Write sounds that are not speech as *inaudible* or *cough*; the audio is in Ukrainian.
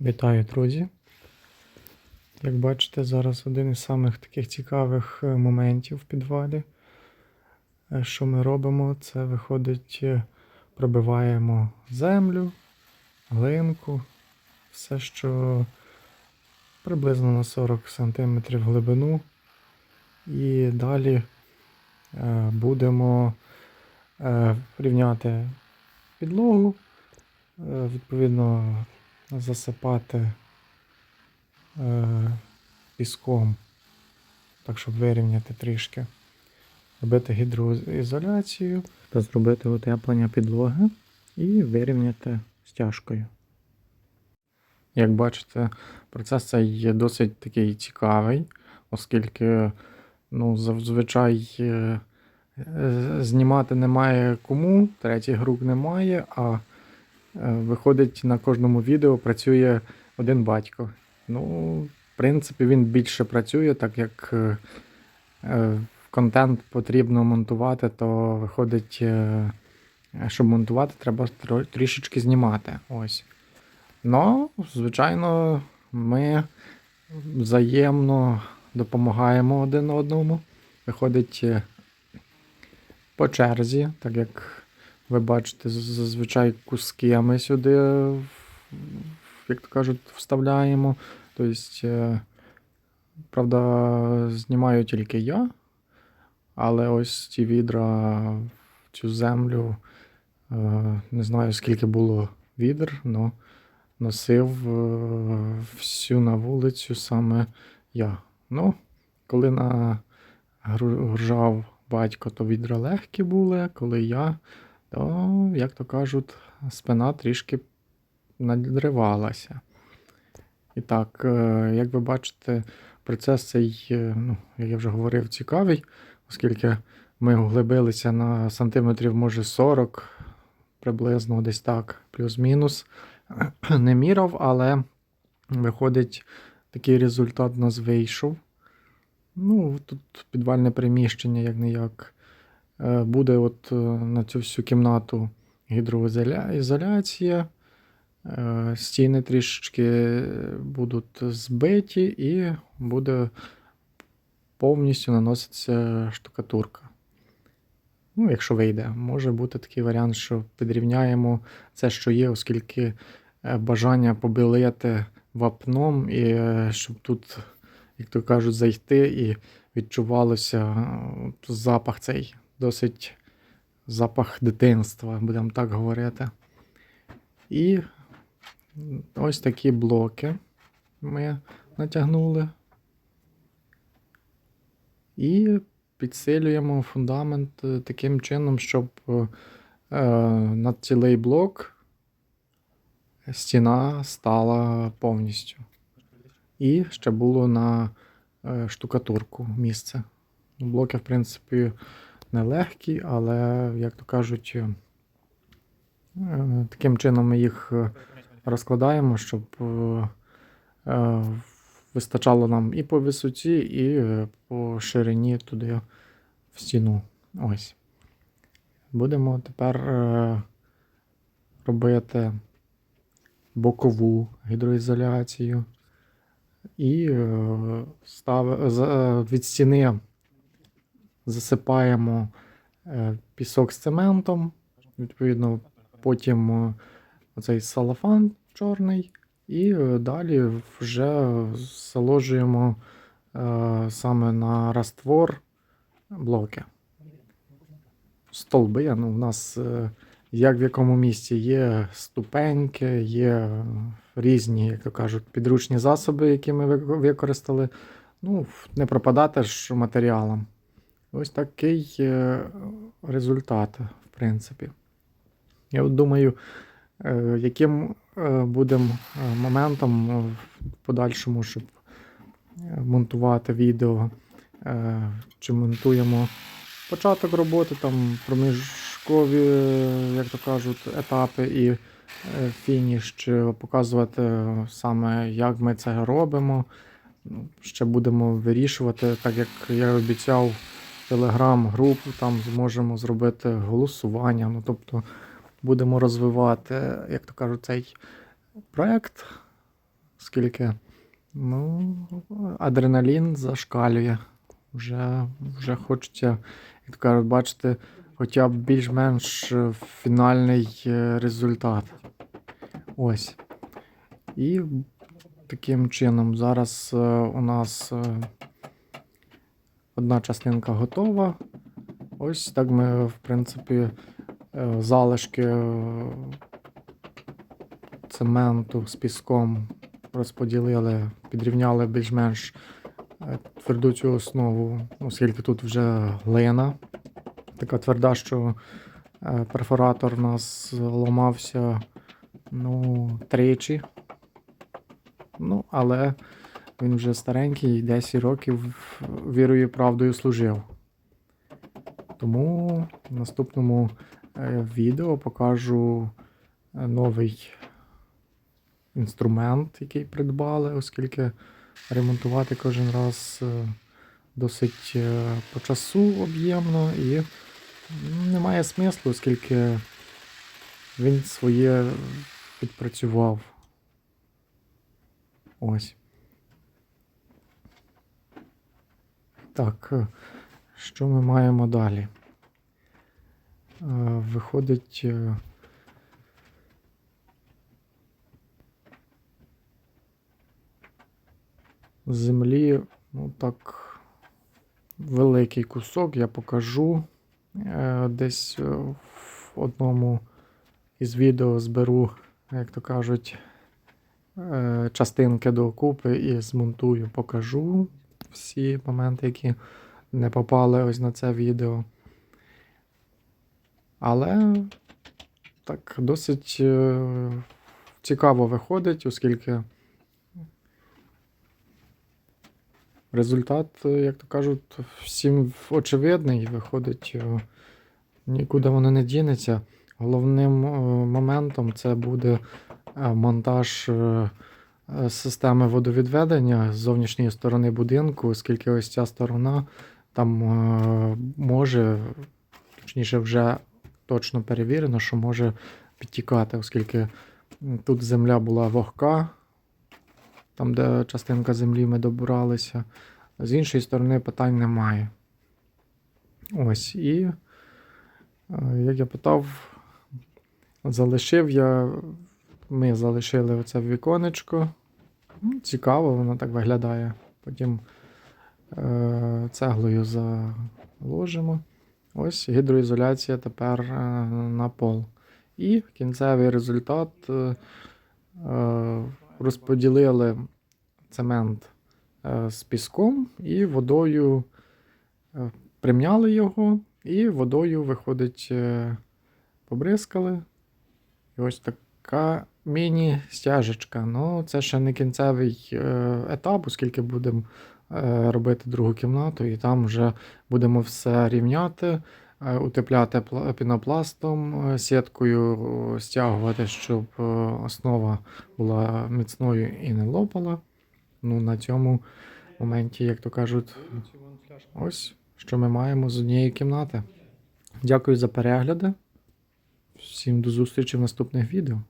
Вітаю, друзі! Як бачите, зараз один із самих таких цікавих е, моментів в підвалі. Е, Що ми робимо? Це виходить, е, пробиваємо землю, глинку, все, що приблизно на 40 см глибину. І далі будемо рівняти підлогу, відповідно засипати е, піском, так, щоб вирівняти трішки. Робити гідроізоляцію та зробити утеплення підлоги і вирівняти стяжкою. Як бачите, процес цей є досить такий цікавий, оскільки ну, зазвичай е, е, знімати немає кому, третіх рук немає, а Виходить, на кожному відео працює один батько. Ну, в принципі, він більше працює, так як е, е, контент потрібно монтувати, то виходить, е, щоб монтувати, треба трішечки знімати. Ось. Ну, звичайно, ми взаємно допомагаємо один одному. Виходить е, по черзі, так як ви бачите, зазвичай куски ми сюди, як то кажуть, вставляємо. Тобто, е, правда, знімаю тільки я, але ось ці відра цю землю, е, не знаю скільки було відр, але носив е, всю на вулицю саме я. Ну, коли нагружав батько, то відра легкі були, коли я то, як то кажуть, спина трішки надривалася. І так, е, як ви бачите, процес цей, е, ну, як я вже говорив, цікавий, оскільки ми углибилися на сантиметрів, може, 40, приблизно десь так, плюс-мінус. *clears throat* Не міряв, але виходить, такий результат у нас вийшов. Ну, тут підвальне приміщення, як не як. Е, Буде от е, на цю всю кімнату гідроізоляція. Е, Стіни трішечки будуть збиті і буде повністю наноситися штукатурка. Ну, якщо вийде, може бути такий варіант, що підрівняємо це, що є, оскільки бажання побілити вапном, і щоб тут, як то кажуть, зайти і відчувалося запах цей досить запах дитинства, будемо так говорити. І ось такі блоки ми натягнули. І підсилюємо фундамент е, таким чином, щоб е, на цілий блок стіна стала повністю. І ще було на е, штукатурку місце. Блоки, в принципі, нелегкі, але, як то кажуть, е, таким чином ми їх е, розкладаємо, щоб е, вистачало нам і по висоті, і по ширині туди в стіну. Ось. Будемо тепер робити бокову гідроізоляцію. І від стіни засипаємо е, пісок з цементом, відповідно, потім е, оцей салафан чорний, і е, далі вже заложуємо саме на раствор блоки. Столби, ну, у нас як в якому місці є ступеньки, є різні, як то кажуть, підручні засоби, які ми використали. Ну, не пропадати ж матеріалом. Ось такий е, результат, в принципі. Я думаю, е, яким е, буде моментом в подальшому, щоб монтувати відео, чи монтуємо початок роботи, там проміжкові, як то кажуть, етапи і фініш, показувати саме, як ми це робимо. Ну, Ще будемо вирішувати, так як я обіцяв телеграм-групу, там зможемо зробити голосування. Ну, тобто будемо розвивати, як то кажуть, цей проект оскільки ну, адреналін зашкалює. Вже, вже хочеться, як то кажуть, бачити хоча б більш-менш фінальний е, результат. Ось. І таким чином зараз е, у нас е, одна частинка готова. Ось так ми, в принципі, е, залишки е, цементу з піском розподілили, підрівняли більш-менш е, тверду цю основу, оскільки тут вже глина. Така тверда, що перфоратор у нас ламався ну, тричі. Ну, але він вже старенький, 10 років вірою і правдою служив. Тому в наступному е, відео покажу е, новий інструмент, який придбали, оскільки ремонтувати кожен раз е, досить по часу об'ємно і немає смислу, оскільки він своє відпрацював. Ось. Так, е, що ми маємо далі? Е, Виходить. е, Землі, ну так, великий кусок, я покажу. Десь в одному із відео зберу, як то кажуть, частинки докупи і змонтую, покажу всі моменти, які не попали ось на це відео. Але так досить е, цікаво виходить, оскільки результат, е, як то кажуть, всім очевидний, виходить, е, нікуди воно не дінеться. Головним моментом це буде монтаж системи водовідведення з зовнішньої сторони будинку, оскільки ось ця сторона там е, може, точніше, вже точно перевірено, що може підтікати, оскільки тут земля була вогка, там, де частинка землі ми добиралися. З іншої сторони питань немає. Ось, і, е, як я питав, залишив я, ми залишили оце віконечко. Цікаво, воно так виглядає. Потім е, цеглою заложимо. Ось гідроізоляція тепер е, на пол. І кінцевий результат е, е, розподілили цемент е, з піском і водою примняли його, і водою, виходить, побризкали. І ось така міні-стяжечка. Ну, це ще не кінцевий е, етап, оскільки будемо е, робити другу кімнату, і там вже будемо все рівняти, е, утепляти пінопластом, сіткою стягувати, щоб основа була міцною і не лопала. Ну, на цьому моменті, як то кажуть, ось що ми маємо з однієї кімнати. Дякую за перегляди. Всім до зустрічі в наступних відео.